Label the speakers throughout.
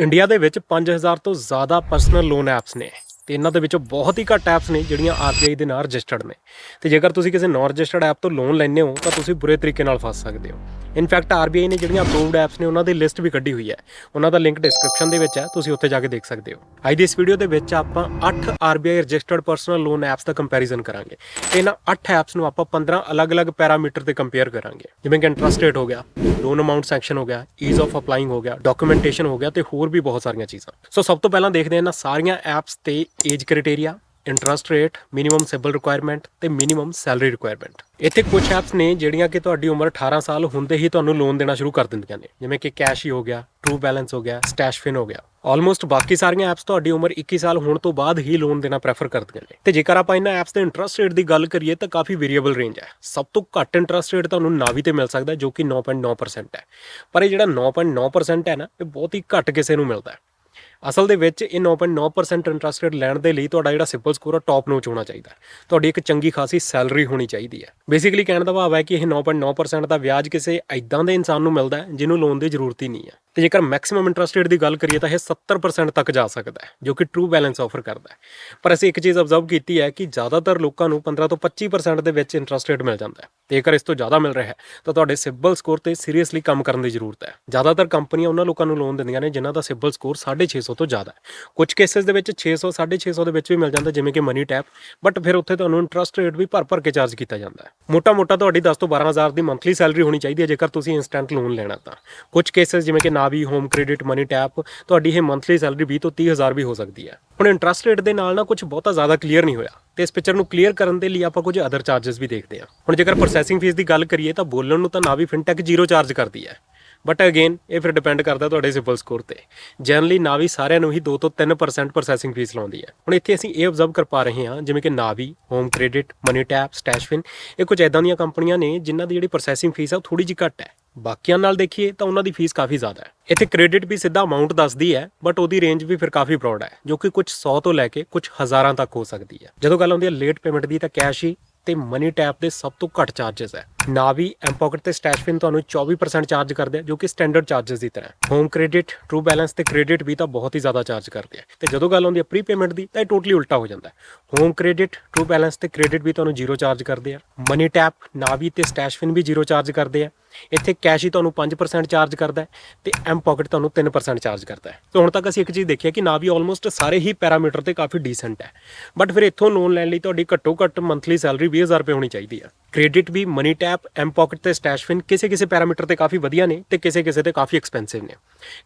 Speaker 1: India ਦੇ ਵਿੱਚ 5000 ਤੋਂ ਜ਼ਿਆਦਾ ਪਰਸਨਲ ਲੋਨ ਐਪਸ ਨੇ ਤੇ ਇਹਨਾਂ ਦੇ ਵਿੱਚੋਂ ਬਹੁਤ ਹੀ ਘੱਟ ਐਪਸ ਨੇ ਜਿਹੜੀਆਂ RBI ਦੇ ਨਾਲ ਰਜਿਸਟਰਡ ਨੇ। ਤੇ ਜੇਕਰ ਤੁਸੀਂ ਕਿਸੇ ਨਾਨ ਰਜਿਸਟਰਡ ਐਪ ਤੋਂ ਲੋਨ ਲੈਂਦੇ ਹੋ, ਤਾਂ ਤੁਸੀਂ ਬੁਰੇ ਤਰੀਕੇ ਨਾਲ ਫਸ ਸਕਦੇ ਹੋ। ਇਨਫੈਕਟ RBI ਨੇ ਜਿਹੜੀਆਂ ਅਪਰੂਵਡ ਐਪਸ ਨੇ, ਉਹਨਾਂ ਦੀ ਲਿਸਟ ਵੀ ਕੱਢੀ ਹੋਈ ਹੈ। ਉਹਨਾਂ ਦਾ ਲਿੰਕ ਡਿਸਕ੍ਰਿਪਸ਼ਨ ਦੇ ਵਿੱਚ ਹੈ, ਤੁਸੀਂ ਉੱਥੇ ਜਾ ਕੇ ਦੇਖ ਸਕਦੇ ਹੋ। ਅੱਜ ਦੀ ਇਸ ਵੀਡੀਓ ਦੇ ਵਿੱਚ ਆਪਾਂ 8 RBI registered personal loan apps ਦਾ ਕੰਪੈਰੀਜ਼ਨ ਕਰਾਂਗੇ। ਤੇ ਇਹਨਾਂ 8 ਐਪਸ ਨੂੰ ਆਪਾਂ 15 ਅਲੱਗ-ਅਲੱਗ ਪੈਰਾਮੀਟਰ ਤੇ ਕੰਪੇਅਰ ਕਰਾਂਗੇ। ਜਿਵੇਂ ਕਿ ਇੰਟਰਸਟ ਰੇਟ ਹੋ ਗਿਆ ਲੋਨ ਅਮਾਉਂਟ ਸੈਂਕਸ਼ਨ ਹੋ ਗਿਆ ਈਜ਼ ਆਫ ਅਪਲਾਈਂਗ ਹੋ ਗਿਆ ਡਾਕੂਮੈਂਟੇਸ਼ਨ ਹੋ ਗਿਆ ਤੇ ਹੋਰ ਵੀ ਬਹੁਤ ਸਾਰੀਆਂ ਚੀਜ਼ਾਂ। ਸੋ ਸਭ ਤੋਂ ਪਹਿਲਾਂ ਦੇਖਦੇ ਹਾਂ ਇਹਨਾਂ ਸਾਰੀਆਂ ਐਪਸ ਤੇ age criteria interest rate minimum CIBIL requirement ਤੇ ਮਿਨੀਮਮ ਸੈਲਰੀ ਰਿਕੁਆਇਰਮੈਂਟ ਇੱਥੇ ਕੁਝ ਐਪਸ ਨੇ ਜਿਹੜੀਆਂ ਕਿ ਤੁਹਾਡੀ ਉਮਰ 18 ਸਾਲ ਹੁੰਦੇ ਹੀ ਤੁਹਾਨੂੰ ਲੋਨ ਦੇਣਾ ਸ਼ੁਰੂ ਕਰ ਦਿੰਦੀਆਂ ਨੇ। ਜਿਵੇਂ ਕਿ ਕੈਸ਼ ਹੀ ਹੋ ਗਿਆ ਟਰੂ ਬੈਲੈਂਸ ਹੋ ਗਿਆ ਸਟੈਸ਼ਫਿਨ ਹੋ ਗਿਆ। ਆਲਮੋਸਟ ਬਾਕੀ ਸਾਰੀਆਂ ਐਪਸ ਤੁਹਾਡੀ ਉਮਰ 21 ਸਾਲ ਹੋਣ ਤੋਂ ਬਾਅਦ ਹੀ ਲੋਨ ਦੇਣਾ ਪ੍ਰੈਫਰ ਕਰਦੀਆਂ ਨੇ। ਤੇ ਜੇਕਰ ਆਪਾਂ ਇਹਨਾਂ ਐਪਸ ਦੇ ਇੰਟਰਸਟ ਰੇਟ ਦੀ ਗੱਲ ਕਰੀਏ ਤਾਂ ਕਾਫੀ ਵੇਰੀਏਬਲ ਰੇਂਜ ਹੈ। ਸਭ ਤੋਂ ਘੱਟ ਇੰਟਰਸਟ ਰੇਟ ਤੁਹਾਨੂੰ ਨਾਵੀ ਤੇ ਮਿਲ ਸਕਦਾ ਜੋ ਕਿ 9.9% ਹੈ। ਪਰ ਇਹ ਜਿਹੜਾ 9.9% ਹੈ ਨਾ, ਇਹ ਬਹੁਤ ਹੀ ਘੱਟ ਕਿਸੇ ਨੂੰ ਮਿਲਦਾ ਹੈ। ਅਸਲ ਦੇ ਵਿੱਚ ਇਹ 9.9% ਇੰਟਰਸਟ ਰੇਟ ਲੈਣ ਦੇ ਲਈ ਤੁਹਾਡਾ ਜਿਹੜਾ ਸਿਬਲ ਸਕੋਰ ਆ ਟੌਪ ਨੋਚ ਹੋਣਾ ਚਾਹੀਦਾ ਤੁਹਾਡੀ ਇੱਕ ਚੰਗੀ ਖਾਸੀ ਸੈਲਰੀ ਹੋਣੀ ਚਾਹੀਦੀ ਹੈ। ਬੇਸਿਕਲੀ ਕਹਿਣ ਦਾ ਭਾਵ ਹੈ ਕਿ ਇਹ 9.9% ਦਾ ਵਿਆਜ ਕਿਸੇ ਐਦਾਂ ਦੇ ਇਨਸਾਨ ਨੂੰ ਮਿਲਦਾ ਹੈ, ਜਿਹਨੂੰ ਲੋਨ ਦੀ ਜ਼ਰੂਰਤ ਹੀ ਨਹੀਂ ਹੈ। ਤੇ ਜੇਕਰ ਮੈਕਸਿਮਮ ਇੰਟਰਸਟ ਰੇਟ ਦੀ ਗੱਲ ਕਰੀਏ ਤਾਂ ਇਹ 70% ਤੱਕ ਜਾ ਸਕਦਾ ਹੈ, ਜੋ ਕਿ ਟਰੂ ਬੈਲੈਂਸ ਆਫਰ ਕਰਦਾ ਹੈ। ਪਰ ਅਸੀਂ ਇੱਕ ਚੀਜ਼ ਅਬਜ਼ਰਵ ਕੀਤੀ ਹੈ ਕਿ ਜ਼ਿਆਦਾਤਰ ਲੋਕਾਂ ਨੂੰ 15 ਤੋਂ 25% ਦੇ ਵਿੱਚ ਇੰਟਰਸਟ ਰੇਟ ਮਿਲ ਜਾਂਦਾ ਹੈ। ਤੇ ਜੇਕਰ ਇਸ ਤੋਂ ਜ਼ਿਆਦਾ ਮਿਲ ਰਿਹਾ ਹੈ, ਤਾਂ ਤੁਹਾਡੇ ਸਿਬਲ ਸਕੋਰ ਤੇ ਸੀਰੀਅਸਲੀ ਕੰਮ ਕਰਨ ਦੀ ਜ਼ਰੂਰਤ ਹੈ। ਜ਼ਿਆਦਾਤਰ ਕੰਪਨੀਆਂ ਉਹਨਾਂ ਲੋਕਾਂ ਨੂੰ ਲੋਨ ਦਿੰਦੀਆਂ ਨੇ ਜਿਨ੍ਹਾਂ ਦਾ ਸਿਬਲ ਸਕੋਰ 650 ਤੋਂ ਜ਼ਿਆਦਾ ਹੈ। ਕੁਝ ਕੇਸਸ ਦੇ ਵਿੱਚ 600 650 ਦੇ ਵਿੱਚ ਵੀ ਮਿਲ ਜਾਂਦਾ, ਜਿਵੇਂ ਕਿ ਮਨੀ ਟੈਪ ਬਟ ਫਿਰ ਉੱਥੇ ਤੁਹਾਨੂੰ ਇੰਟਰਸਟ ਰੇਟ ਵੀ ਭਰ ਭਰ ਕੇ ਚਾਰਜ ਕੀਤਾ ਜਾਂਦਾ ਹੈ। ਮੋਟਾ ਮੋਟਾ ਤੁਹਾਡੀ 10 ਤੋਂ 12000 ਦੀ ਮੰਥਲੀ ਸੈਲਰੀ ਹੋਣੀ ਚਾਹੀਦੀ ਹੈ, ਜੇਕਰ ਤੁਸੀਂ ਇਨਸਟੈਂਟ ਲੋਨ ਲੈਣਾ ਤਾਂ। ਕੁਝ ਕੇਸਸ ਜਿਵੇਂ ਕਿ Navi home credit money tap ਤੁਹਾਡੀ ਇਹ ਮੰਥਲੀ ਸੈਲਰੀ 20 ਤੋਂ 30000 ਵੀ ਹੋ ਸਕਦੀ ਹੈ। ਹੁਣ ਇੰਟਰਸਟ ਰੇਟ ਦੇ ਨਾਲ ਨਾ ਕੁਝ ਬਹੁਤਾ ਜ਼ਿਆਦਾ ਕਲੀਅਰ ਨਹੀਂ ਹੋਇਆ। ਤੇ ਇਸ ਪਿਕਚਰ ਨੂੰ ਕਲੀਅਰ ਕਰਨ ਦੇ ਲਈ ਆਪਾਂ ਕੁਝ ਅਦਰ ਚਾਰजेस ਵੀ ਦੇਖਦੇ ਹਾਂ। ਹੁਣ ਜੇਕਰ ਪ੍ਰੋਸੈਸਿੰਗ ਫੀਸ ਦੀ ਗੱਲ ਕਰੀਏ ਤਾਂ ਬੋਲਣ ਨੂੰ ਤਾਂ ਨਾਵੀ ਫਿਨਟੈਕ ਜ਼ੀਰੋ ਚਾਰਜ ਕਰਦੀ ਹੈ। ਬਟ ਅਗੇਨ ਇਹ ਫਿਰ ਡਿਪੈਂਡ ਕਰਦਾ ਤੁਹਾਡੇ ਸਿਬਲ ਸਕੋਰ ਤੇ। ਜਨਰਲੀ ਨਾਵੀ ਸਾਰਿਆਂ ਨੂੰ ਹੀ 2 ਤੋਂ 3% ਪ੍ਰੋਸੈਸਿੰਗ ਫੀਸ ਲਾਉਂਦੀ ਹੈ। ਹੁਣ ਇੱਥੇ ਅਸੀਂ ਇਹ ਆਬਜ਼ਰਵ ਕਰ ਪਾ ਰਹੇ ਹਾਂ, ਜਿਵੇਂ ਕਿ Navi home credit money tap Stashfin ਇਹ ਕੁਝ ਐਦਾਂ ਦੀਆਂ ਕੰਪਨੀਆਂ ਨੇ ਜਿਨ੍ਹਾਂ ਦੀ ਜਿਹੜੀ ਪ੍ਰੋਸੈਸਿੰਗ ਫੀਸ ਹੈ ਉਹ ਥੋੜੀ ਜਿਹੀ ਘੱਟ ਹੈ। ਬਾਕੀਆਂ ਨਾਲ ਦੇਖੀਏ ਤਾਂ ਉਹਨਾਂ ਦੀ ਫੀਸ ਕਾਫੀ ਜ਼ਿਆਦਾ ਹੈ। ਇੱਥੇ ਕ੍ਰੈਡਿਟ ਵੀ ਸਿੱਧਾ ਅਮਾਉਂਟ ਦੱਸਦੀ ਹੈ ਬਟ ਉਹਦੀ ਰੇਂਜ ਵੀ ਫਿਰ ਕਾਫੀ ਬ੍ਰੌਡ ਹੈ, ਜੋ ਕਿ ਕੁਝ 100 ਤੋਂ ਲੈ ਕੇ ਕੁਝ ਹਜ਼ਾਰਾਂ ਤੱਕ ਹੋ ਸਕਦੀ ਹੈ। ਜਦੋਂ ਗੱਲ ਆਉਂਦੀ ਹੈ ਲੇਟ ਪੇਮੈਂਟ ਦੀ ਤਾਂ ਕੈਸ਼ ਹੀ ਤੇ ਮਨੀ ਟੈਪ ਦੇ ਸਭ ਤੋਂ ਘੱਟ ਚਾਰजेस ਹੈ। ਨਾਵੀ ਐਮ ਪਾਕਟ ਤੇ ਸਟੈਸ਼ਫਿਨ ਤੁਹਾਨੂੰ 24% ਚਾਰਜ ਕਰਦੇ ਆ, ਜੋ ਕਿ ਸਟੈਂਡਰਡ ਚਾਰजेस ਦੀ ਤਰ੍ਹਾਂ ਹੋਮ ਕ੍ਰੈਡਿਟ ਟਰੂ ਬੈਲੈਂਸ ਤੇ ਕ੍ਰੈਡਿਟ ਵੀ ਤਾਂ ਬਹੁਤ ਹੀ ਜ਼ਿਆਦਾ ਚਾਰਜ ਕਰਦੇ ਆ। ਤੇ ਜਦੋਂ ਗੱਲ ਆਉਂਦੀ ਹੈ ਪ੍ਰੀ ਪੇਮੈਂਟ ਦੀ, ਤਾਂ ਇਹ ਟੋਟਲੀ ਉਲਟਾ ਹੋ ਜਾਂਦਾ ਹੋਮ ਕ੍ਰੈਡਿਟ ਟਰੂ ਬੈਲੈਂਸ ਤੇ ਕ੍ਰੈਡਿਟ ਵੀ ਤੁਹਾਨੂੰ ਜ਼ੀਰੋ ਚਾਰਜ ਕਰਦੇ ਆ। ਮਨੀ ਟੈਪ ਨਾਵੀ ਤੇ ਸਟੈਸ਼ਫਿਨ ਵੀ ਜ਼ੀਰੋ ਚਾਰਜ ਕਰਦੇ ਆ। ਇੱਥੇ ਕੈਸ਼ ਹੀ ਤੁਹਾਨੂੰ 5% ਚਾਰਜ ਕਰਦਾ ਹੈ ਤੇ ਐਮ ਪਾਕਟ ਤੁਹਾਨੂੰ 3% ਚਾਰਜ ਕਰਦਾ ਹੈ। ਤੇ ਹੁਣ ਤੱਕ ਅਸੀਂ ਇੱਕ ਚੀਜ਼ ਦੇਖੀ ਹੈ ਕਿ ਨਾਵੀ ਆਲਮੋਸਟ ਸਾਰੇ ਹੀ ਪੈਰਾਮੀਟਰ ਤੇ ਕਾਫੀ ਡੀਸੈਂਟ ਹੈ। ਬਟ ਫਿਰ ਇੱਥੋਂ ਲੋਨ ਲੈਣ ਲਈ ਤੁਹਾਡੀ ਘੱਟੋ ਘੱਟ ਮੰਥਲੀ ਸੈਲਰੀ 20000 ਰੁਪਏ ਹੋਣੀ ਚਾਹੀਦੀ ਹੈ। ਕ੍ਰੈਡਿਟ ਵੀ ਮਨੀ ਟੈਪ ਐਮ ਪਾਕਟ ਤੇ ਸਟੈਸ਼ਫਿਨ ਕਿਸੇ ਕਿਸੇ ਪੈਰਾਮੀਟਰ ਤੇ ਕਾਫੀ ਵਧੀਆ ਨੇ ਤੇ ਕਿਸੇ ਕਿਸੇ ਤੇ ਕਾਫੀ ਐਕਸਪੈਂਸਿਵ ਨੇ।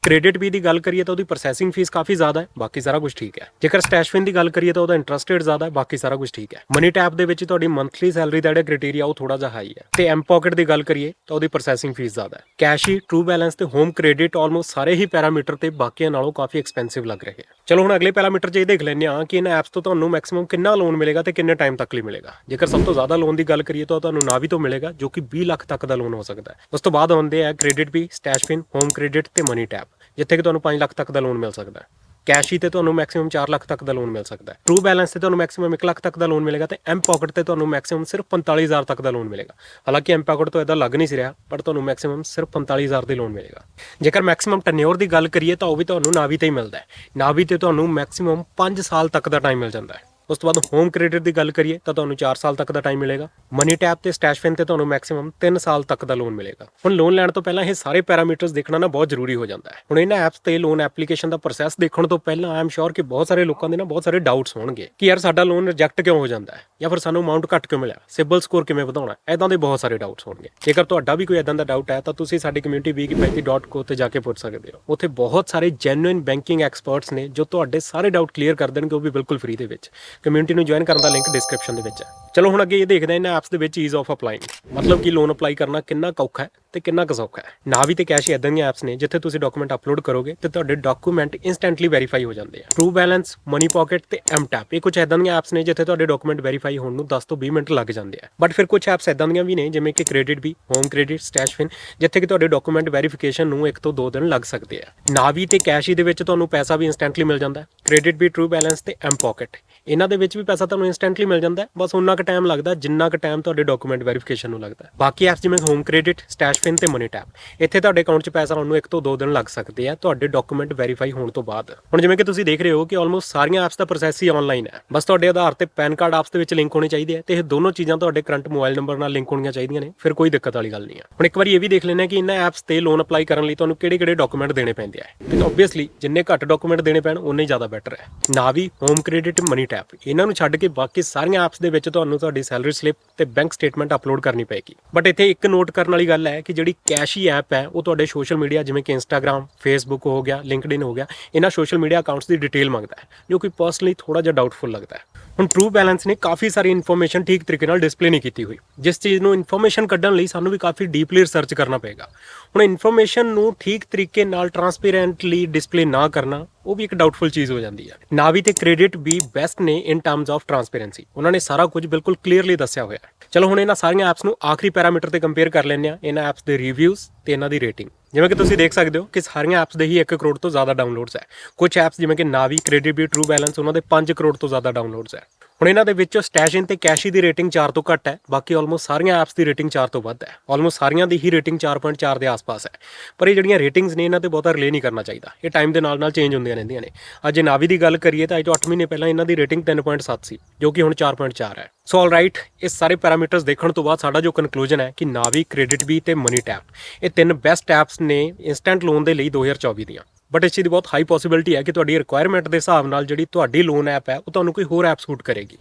Speaker 1: ਕ੍ਰੈਡਿਟ ਵੀ ਦੀ ਗੱਲ ਕਰੀਏ ਤਾਂ ਉਹਦੀ ਪ੍ਰੋਸੈਸਿੰਗ ਫੀਸ ਕਾਫੀ ਜ਼ਿਆਦਾ ਹੈ, ਬਾਕੀ ਸਾਰਾ ਕੁਝ ਠੀਕ ਹੈ। ਜੇਕਰ ਸਟੈਸ਼ਫਿਨ ਦੀ ਗੱਲ ਕਰੀਏ ਤਾਂ ਉਹਦਾ ਇੰਟਰਸਟ ਰੇਟ ਜ਼ਿਆਦਾ ਹੈ, ਬਾਕੀ ਸਾਰਾ ਕੁਝ ਠੀਕ ਹੈ। ਮਨੀ ਟੈਪ ਦੇ ਵਿੱਚ ਤੁਹਾਡੀ ਮੰਥਲੀ ਸੈਲਰੀ ਦਾ ਜਿਹੜਾ ਕ੍ਰਾਈਟੇਰੀਆ ਉਹ ਥੋੜਾ ਜਿਹਾ ਹਾਈ ਹੈ। ਤੇ ਐਮ ਪਾਕਟ ਦੀ ਗੱਲ ਕਰੀਏ ਤਾਂ ਉਹਦੀ ਪ੍ਰੋਸੈਸਿੰਗ ਫੀਸ ਜ਼ਿਆਦਾ ਹੈ। ਕੈਸ਼ ਹੀ ਟਰੂ ਬੈਲੈਂਸ ਤੇ ਹੋਮ ਕ੍ਰੈਡਿਟ ਆਲਮੋਸਟ ਸਾਰੇ ਹੀ ਪੈਰਾਮੀਟਰ ਤੇ ਬਾਕੀਆਂ ਨਾਲੋਂ ਕਾਫੀ ਐਕਸਪੈਂਸਿਵ ਲੱਗ ਰਹੇ ਹੈ। ਚਲੋ ਹੁਣ ਅਗਲੇ ਪੈਰਾਮੀਟਰ 'ਚ ਇਹ ਦੇਖ ਲੈਂਦੇ ਹਾਂ ਕਿ ਇਹਨਾਂ ਐਪਸ ਤੋਂ ਤੁਹਾਨੂੰ ਮੈਕਸਿਮਮ ਕਿੰਨਾ ਲੋਨ ਮਿਲੇਗਾ ਤੇ ਕਿੰਨੇ ਟਾਈਮ ਤੱਕ ਲਈ ਮਿਲੇਗਾ। ਜੇਕਰ ਸਭ ਤੋਂ ਜ਼ਿਆਦਾ ਲੋਨ ਦੀ ਗੱਲ ਕਰੀਏ ਤਾਂ ਤੁਹਾਨੂੰ ਨਾਵੀ ਤੋਂ ਮਿਲੇਗਾ, ਜੋ ਕਿ 20 ਲੱਖ ਤੱਕ ਦਾ ਲੋਨ ਹੋ ਸਕਦਾ ਹੈ। ਉਸ ਤੋਂ ਬਾਅਦ ਆਉਂਦੇ ਆ KreditBee stash Stashfin home credit ਤੇ ਮਨੀ ਟੈਪ ਜਿੱਥੇ ਕਿ ਤੁਹਾਨੂੰ 5 ਲੱਖ ਤੱਕ ਦਾ ਲੋਨ ਮਿਲ ਸਕਦਾ ਹੈ। ਕੈਸ਼ ਹੀ ਤੇ ਤੁਹਾਨੂੰ ਮੈਕਸਿਮਮ 4 ਲੱਖ ਤੱਕ ਦਾ ਲੋਨ ਮਿਲ ਸਕਦਾ ਹੈ। ਟਰੂ ਬੈਲੈਂਸ ਤੇ ਤੁਹਾਨੂੰ ਮੈਕਸਿਮਮ 1 ਲੱਖ ਤੱਕ ਦਾ ਲੋਨ ਮਿਲੇਗਾ ਤੇ ਐਮ ਪਾਕਟ ਤੇ ਤੁਹਾਨੂੰ ਮੈਕਸਿਮਮ ਸਿਰਫ 45000 ਤੱਕ ਦਾ ਲੋਨ ਮਿਲੇਗਾ। ਹਾਲਾਂਕਿ ਐਮ ਪਾਕਟ ਤੋਂ ਇਦਾਂ ਲੱਗ ਨਹੀਂ ਸੀ ਰਿਹਾ, ਪਰ ਤੁਹਾਨੂੰ ਮੈਕਸਿਮਮ ਸਿਰਫ 45000 ਦੇ ਲੋਨ ਮਿਲੇਗਾ। ਜੇਕਰ ਮੈਕਸਿਮਮ ਟਨਿਓਰ ਦੀ ਗੱਲ ਕਰੀਏ ਤਾਂ ਉਹ ਵੀ ਤੁਹਾਨੂੰ ਨਾਵੀ ਤੇ ਹੀ ਮਿਲਦਾ ਹੈ। ਨਾਵੀ ਤੇ ਤੁਹਾਨੂੰ ਮੈਕਸਿਮਮ 5 ਸਾਲ ਤੱਕ ਦਾ ਟਾਈਮ ਮਿਲ ਜਾਂਦਾ ਹੈ। ਉਸ ਤੋਂ ਬਾਅਦ ਹੋਮ ਕ੍ਰੈਡਿਟ ਦੀ ਗੱਲ ਕਰੀਏ ਤਾਂ ਤੁਹਾਨੂੰ 4 ਸਾਲ ਤੱਕ ਦਾ ਟਾਈਮ ਮਿਲੇਗਾ। ਮਨੀ ਟੈਪ ਤੇ ਸਟੈਸ਼ਫਿਨ ਤੇ ਤੁਹਾਨੂੰ ਮੈਕਸਿਮਮ 3 ਸਾਲ ਤੱਕ ਦਾ ਲੋਨ ਮਿਲੇਗਾ। ਹੁਣ ਲੋਨ ਲੈਣ ਤੋਂ ਪਹਿਲਾਂ ਇਹ ਸਾਰੇ ਪੈਰਾਮੀਟਰਸ ਦੇਖਣਾ ਨਾ ਬਹੁਤ ਜ਼ਰੂਰੀ ਹੋ ਜਾਂਦਾ ਹੈ। ਹੁਣ ਇਹਨਾਂ ਐਪਸ ਤੇ ਲੋਨ ਐਪਲੀਕੇਸ਼ਨ ਦਾ ਪ੍ਰੋਸੈਸ ਦੇਖਣ ਤੋਂ ਪਹਿਲਾਂ ਆਈ ਐਮ ਸ਼ੋਰ ਕਿ ਬਹੁਤ ਸਾਰੇ ਲੋਕਾਂ ਦੇ ਨਾ ਬਹੁਤ ਸਾਰੇ ਡਾਊਟਸ ਹੋਣਗੇ ਕਿ ਯਾਰ ਸਾਡਾ ਲੋਨ ਰਿਜੈਕਟ ਕਿਉਂ ਹੋ ਜਾਂਦਾ ਹੈ ਜਾਂ ਫਿਰ ਸਾਨੂੰ ਅਮਾਉਂਟ ਘੱਟ ਕਿਉਂ ਮਿਲਿਆ? ਸਿਬਲ ਸਕੋਰ ਕਿਵੇਂ ਵਧਾਉਣਾ ਐਦਾਂ ਦੇ ਬਹੁਤ ਸਾਰੇ ਡਾਊਟਸ ਹੋਣਗੇ। ਜੇਕਰ ਤੁਹਾਡਾ ਵੀ ਕੋਈ ਐਦਾਂ ਦਾ ਡਾਊਟ ਹੈ ਤਾਂ ਤੁਸੀਂ ਸਾਡੀ ਕਮਿਊਨਿਟੀ big35.co ਤੇ ਜਾ ਕੇ ਪੁੱਛ ਸਕਦੇ ਹੋ। ਉੱਥੇ ਬਹੁਤ ਸਾਰੇ ਜੈਨੂਇਨ ਬੈਂਕਿੰਗ ਐਕਸਪਰਟਸ ਨੇ ਜੋ ਤੁਹਾਡੇ ਸਾਰੇ ਡਾਊਟ ਕਲੀਅਰ ਕਰ ਦੇਣਗੇ, ਉਹ ਵੀ ਬਿਲਕੁਲ ਫ੍ਰੀ ਦੇ ਵਿੱਚ। ਕਮਿਊਨਿਟੀ ਨੂੰ ਜੁਆਇਨ ਕਰਨ ਦਾ ਲਿੰਕ ਡਿਸਕ੍ਰਿਪਸ਼ਨ ਦੇ ਵਿੱਚ ਹੈ। ਚਲੋ ਹੁਣ ਅੱਗੇ ਇਹ ਦੇਖਦੇ ਹਾਂ ਇਹਨਾਂ ਐਪਸ ਦੇ ਵਿੱਚ ਈਜ਼ ਆਫ ਅਪਲਾਈਂਗ ਮਤਲਬ ਕਿ ਲੋਨ ਅਪਲਾਈ ਕਰਨਾ ਕਿੰਨਾ ਔਖਾ ਹੈ ਤੇ ਕਿੰਨਾ ਕੁ ਸੌਖਾ ਹੈ। ਨਾਵੀ ਤੇ ਕੈਸ਼ ਇਦਾਂ ਦੀਆਂ ਐਪਸ ਨੇ ਜਿੱਥੇ ਤੁਸੀਂ ਡਾਕੂਮੈਂਟ ਅਪਲੋਡ ਕਰੋਗੇ ਤੇ ਤੁਹਾਡੇ ਡਾਕੂਮੈਂਟ ਇਨਸਟੈਂਟਲੀ ਵੈਰੀਫਾਈ ਹੋ ਜਾਂਦੇ ਆ। ਟਰੂ ਬੈਲੈਂਸ ਮਨੀ ਪਾਕਟ ਤੇ ਐਮ ਟੈਪ ਇਹ ਕੁਝ ਇਦਾਂ ਦੀਆਂ ਐਪਸ ਨੇ ਜਿੱਥੇ ਤੁਹਾਡੇ ਡਾਕੂਮੈਂਟ ਵੈਰੀਫਾਈ ਹੋਣ ਨੂੰ 10 ਤੋਂ 20 ਮਿੰਟ ਲੱਗ ਜਾਂਦੇ ਆ। ਬਟ ਫਿਰ ਕੁਝ ਐਪਸ ਇਦਾਂ ਦੀਆਂ ਵੀ ਨੇ ਜਿਵੇਂ ਕਿ ਕ੍ਰੈਡਿਟ ਵੀ ਹੋਮ ਕ੍ਰੈਡਿਟ ਸਟੈਸ਼ਫਿਨ ਜਿੱਥੇ ਕਿ ਤੁਹਾਡੇ ਡਾਕੂਮੈਂਟ ਵੈਰੀਫਿਕੇਸ਼ਨ ਨੂੰ 1 ਤੋਂ 2 ਦਿਨ ਲੱਗ ਸਕਦੇ ਆ। ਨਾਵੀ ਤੇ ਕੈਸ਼ ਹੀ ਦੇ ਵਿੱਚ ਤੁਹਾਨੂੰ ਪੈਸਾ ਵੀ ਇਨਸਟੈਂਟਲੀ ਮਿਲ ਜਾਂਦਾ ਹੈ। ਕ੍ਰੈਡਿਟ ਵੀ ਟਰੂ ਬੈਲੈਂਸ ਤੇ ਐਮ ਪਾਕਟ ਇਹਨਾਂ ਦੇ ਵਿੱਚ ਵੀ ਪੈਸਾ ਤੁਹਾਨੂੰ ਇਨਸਟੈਂਟਲੀ ਮਿਲ ਜਾਂਦਾ ਹੈ। ਬਸ ਉਹਨਾਂ ਕੁ ਟਾਈਮ ਲੱਗਦਾ, ਜਿੰਨਾ ਕੁ ਟਾਈਮ ਤੁਹਾਡੇ ਡਾਕੂਮੈਂਟ ਵੈਰੀਫਿਕੇਸ਼ਨ ਨੂੰ ਲੱਗਦਾ। ਬਾਕੀ ਐਪਸ ਜਿਵੇਂ ਹੋਮ ਕ੍ਰੈਡਿਟ ਸਟੈਸ਼ਫਿਨ ਤੇ ਮਨੀ ਟੈਪ ਇੱਥੇ ਤੁਹਾਡੇ ਅਕਾਊਂਟ 'ਚ ਪੈਸਾ ਆਉਣ ਨੂੰ 1 ਤੋਂ 2 ਦਿਨ ਲੱਗ ਸਕਦੇ ਆ, ਤੁਹਾਡੇ ਡਾਕੂਮੈਂਟ ਵੈਰੀਫਾਈ ਹੋਣ ਤੋਂ ਬਾਅਦ। ਹੁਣ ਜਿਵੇਂ ਕਿ ਤੁਸੀਂ ਦੇਖ ਰਹੇ ਹੋ ਕਿ ਆਲਮੋਸਟ ਸਾਰੀਆਂ ਐਪਸ ਦਾ ਪ੍ਰੋਸੈਸ ਹੀ ਆਨਲਾਈਨ ਹੈ। ਬਸ ਤੁਹਾਡੇ ਆਧਾਰ ਤੇ ਪੈਨ ਕਾਰਡ ਐਪਸ ਦੇ ਵਿੱਚ ਲਿੰਕ ਹੋਣੇ ਚਾਹੀਦੇ ਆ ਤੇ ਇਹ ਦੋਨੋਂ ਚੀਜ਼ਾਂ ਤੁਹਾਡੇ ਕਰੰਟ ਮੋਬਾਈਲ ਨੰਬਰ ਨਾਲ ਲਿੰਕ ਹੋਣੀਆਂ ਚਾਹੀਦੀਆਂ ਨੇ, ਫਿਰ ਕੋਈ ਦਿੱਕਤ ਵਾਲੀ ਗੱਲ ਨਹੀਂ ਆ। ਹੁਣ ਇੱਕ ਵਾਰੀ ਇਹ ਵੀ ਦੇਖ ਲੈਣਾ ਕਿ ਇਹਨਾਂ ਐਪਸ ਤੇ ਲੋਨ ਅਪਲਾਈ ਕਰਨ ਲਈ ਤੁਹਾਨੂੰ ਕਿਹੜੇ-ਕਿਹੜੇ ਡਾਕੂਮੈਂਟ ਦੇਣੇ ਪੈਂਦੇ ਆ। ਤੇ ਆਬਵੀਅਸਲੀ ਜਿੰਨੇ ਘੱਟ ਡਾਕੂਮੈਂਟ ਦੇਣੇ ਪੈਣ ਉਨੇ ਜ਼ਿਆਦਾ ਬੈਟਰ ਹੈ। ਨਾ ਵੀ ਹੋਮ ਕ੍ਰੈਡਿਟ ਮਨੀ ਟੈਪ ਇਹਨਾਂ ਨੂੰ ਛੱਡ ਕੇ ਬਾਕੀ ਸਾਰੀਆਂ ਐਪਸ ਦੇ ਵਿੱਚ ਤੁਹਾਨੂੰ ਤੁਹਾਨੂੰ ਤੁਹਾਡੀ ਸੈਲਰੀ ਸਲਿੱਪ ਤੇ ਬੈਂਕ ਸਟੇਟਮੈਂਟ ਅਪਲੋਡ ਕਰਨੀ ਪਏਗੀ। ਬਟ ਇੱਥੇ ਇੱਕ ਨੋਟ ਕਰਨ ਵਾਲੀ ਗੱਲ ਹੈ ਕਿ ਜਿਹੜੀ ਕੈਸ਼ੀ ਐਪ ਹੈ, ਉਹ ਤੁਹਾਡੇ ਸੋਸ਼ਲ ਮੀਡੀਆ ਜਿਵੇਂ ਕਿ ਇੰਸਟਾਗ੍ਰam ਫੇਸਬੁੱਕ ਹੋ ਗਿਆ ਲਿੰਕਡਇਨ ਹੋ ਗਿਆ, ਇਹਨਾਂ ਸੋਸ਼ਲ ਮੀਡੀਆ ਅਕਾਊਂਟਸ ਦੀ ਡਿਟੇਲ ਮੰਗਦਾ ਹੈ, ਜੋ ਕਿ ਪਰਸਨਲੀ ਥੋੜਾ ਜਿਹਾ ਡਾਊਟਫੁਲ ਲੱਗਦਾ ਹੈ। ਹੁਣ ਟਰੂ ਬੈਲੈਂਸ ਨੇ ਕਾਫੀ ਸਾਰੀ ਇਨਫੋਰਮੇਸ਼ਨ ਠੀਕ ਤਰੀਕੇ ਨਾਲ ਡਿਸਪਲੇ ਨਹੀਂ ਕੀਤੀ ਹੋਈ। ਜਿਸ ਚੀਜ਼ ਨੂੰ ਇਨਫੋਰਮੇਸ਼ਨ ਕੱਢਣ ਲਈ ਸਾਨੂੰ ਵੀ ਕਾਫੀ ਡੀਪਲੀ ਰਿਸਰਚ ਕਰਨਾ ਪਏਗਾ। ਹੁਣ ਇਨਫੋਰਮੇਸ਼ਨ ਨੂੰ ਠੀਕ ਤਰੀਕੇ ਨਾਲ ਟਰਾਂਸਪੇਰੈਂਟਲੀ ਡਿਸਪਲੇ ਨਾ ਕਰਨਾ, ਉਹ ਵੀ ਇੱਕ ਡਾਊਟਫੁਲ ਚੀਜ਼ ਹੋ ਜਾਂਦੀ ਹੈ ਨਾਵੀ ਤੇ ਕ੍ਰੈਡਿਟ ਵੀ ਬੈਸਟ ਨੇ ਇਨ ਟਰਮਸ ਆਫ ਟਰਾਂਸਪੇਰੈਂਸੀ ਉਹਨਾਂ ਨੇ ਸਾਰਾ ਕੁਝ ਬਿਲਕੁਲ ਕਲੀਅਰਲੀ ਦੱਸਿਆ ਹੋਇਆ ਹੈ। ਚਲੋ ਹੁਣ ਇਹਨਾਂ ਸਾਰੀਆਂ ਐਪਸ ਨੂੰ ਆਖਰੀ ਪੈਰਾਮੀਟਰ ਤੇ ਕੰਪੇਅਰ ਕਰ ਲੈਂਦੇ ਆ ਇਹਨਾਂ ਐਪਸ ਦੇ ਰਿਵਿਊਜ਼ ਤੇ ਇਹਨਾਂ ਦੀ ਰੇਟਿੰਗ ਜਿਵੇਂ ਕਿ ਤੁਸੀਂ ਦੇਖ ਸਕਦੇ ਹੋ ਕਿ ਸਾਰੀਆਂ ਐਪਸ ਦੇ ਹੀ 1 ਕਰੋੜ ਤੋਂ ਜ਼ਿਆਦਾ ਡਾਊਨਲੋਡਸ ਹੈ। ਕੁਝ ਐਪਸ ਜਿਵੇਂ ਕਿ ਨਾਵੀ ਕ੍ਰੈਡਿਟ ਵੀ ਟਰੂ ਬੈਲੈਂਸ ਉਹਨਾਂ ਦੇ 5 ਕਰੋੜ ਤੋਂ ਜ਼ਿਆਦਾ ਡਾਊਨਲੋਡਸ ਹੈ। ਹੁਣ ਇਹਨਾਂ ਦੇ ਵਿੱਚੋਂ ਸਟੈਸ਼ਿਨ ਤੇ ਕੈਸ਼ੀ ਦੀ ਰੇਟਿੰਗ 4 ਤੋਂ ਘੱਟ ਹੈ, ਬਾਕੀ ਆਲਮੋਸਟ ਸਾਰੀਆਂ ਐਪਸ ਦੀ ਰੇਟਿੰਗ 4 ਤੋਂ ਵੱਧ ਹੈ। ਆਲਮੋਸਟ ਸਾਰੀਆਂ ਦੀ ਹੀ ਰੇਟਿੰਗ 4.4 ਦੇ ਆਸ-ਪਾਸ ਹੈ। ਪਰ ਇਹ ਜਿਹੜੀਆਂ ਰੇਟਿੰਗਸ ਨੇ, ਇਹਨਾਂ ਤੇ ਬਹੁਤਾ ਰਿਲੇ ਨਹੀਂ ਕਰਨਾ ਚਾਹੀਦਾ। ਇਹ ਟਾਈਮ ਦੇ ਨਾਲ ਨਾਲ ਚੇਂਜ ਹੁੰਦੀਆਂ ਰਹਿੰਦੀਆਂ ਨੇ। ਅੱਜ ਜੇ ਨਾਵੀ ਦੀ ਗੱਲ ਕਰੀਏ ਤਾਂ ਅੱਜ ਤੋਂ 8 ਮਹੀਨੇ ਪਹਿਲਾਂ ਇਹਨਾਂ ਦੀ ਰੇਟਿੰਗ 3.7 ਸੀ, ਜੋ ਕਿ ਹੁਣ 4.4 ਹੈ। ਸੋ ਆਲ ਰਾਈਟ ਇਹ ਸਾਰੇ ਪੈਰਾਮੀਟਰਸ ਦੇਖਣ ਤੋਂ ਬਾਅਦ ਸਾਡਾ ਜੋ ਕਨਕਲੂਜਨ ਹੈ ਕਿ ਨਾਵੀ ਕ੍ਰੈਡਿਟ ਵੀ ਤੇ ਮਨੀ ਟੈਪ ਇਹ ਤਿੰਨ ਬੈਸਟ ਐਪਸ ਨੇ ਇਨਸਟੈਂਟ ਲੋਨ ਦੇ ਲਈ 2024 ਦੀਆਂ। ਬਟ ਇਸ ਚੀਜ਼ ਦੀ ਬਹੁਤ ਹਾਈ ਪੋਸਿਬਿਲਿਟੀ ਹੈ ਕਿ ਤੁਹਾਡੀ ਰਿਕੁਆਇਰਮੈਂਟ ਦੇ ਹਿਸਾਬ ਨਾਲ ਜਿਹੜੀ ਤੁਹਾਡੀ ਲੋਨ ਐਪ ਹੈ, ਉਹ ਤੁਹਾਨੂੰ ਕੋਈ ਹੋਰ ਐਪ ਸੂਟ ਕਰੇਗੀ।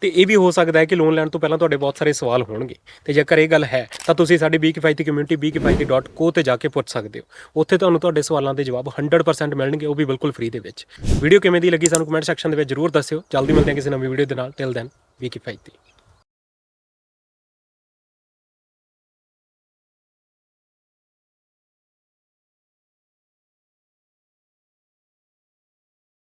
Speaker 1: ਤੇ ਇਹ ਵੀ ਹੋ ਸਕਦਾ ਹੈ ਕਿ ਲੋਨ ਲੈਣ ਤੋਂ ਪਹਿਲਾਂ ਤੁਹਾਡੇ ਬਹੁਤ ਸਾਰੇ ਸਵਾਲ ਹੋਣਗੇ। ਤੇ ਜੇਕਰ ਇਹ ਗੱਲ ਹੈ, ਤਾਂ ਤੁਸੀਂ ਸਾਡੀ ਬੀ ਕਿਫਾਇਤੀ ਕਮਿਊਨਿਟੀ bkifaiti.co ਤੇ ਜਾ ਕੇ ਪੁੱਛ ਸਕਦੇ ਹੋ। ਉੱਥੇ ਤੁਹਾਨੂੰ ਤੁਹਾਡੇ ਸਵਾਲਾਂ ਦੇ ਜਵਾਬ 100% ਮਿਲਣਗੇ, ਉਹ ਵੀ ਬਿਲਕੁਲ ਫ੍ਰੀ ਦੇ ਵਿੱਚ। ਵੀਡੀਓ ਕਿਵੇਂ ਦੀ ਲੱਗੀ ਸਾਨੂੰ ਕਮੈਂਟ ਸੈਕਸ਼ਨ ਦੇ ਵਿੱਚ ਜਰੂਰ ਦੱਸਿਓ। ਜਲਦੀ ਮਿਲਦੇ ਹਾਂ ਕਿਸੇ ਨਵੀਂ ਵੀਡੀਓ ਦੇ ਨਾਲ। ਟਿਲ ਦੈਨ ਬੀ ਕਿਫਾਇਤੀ।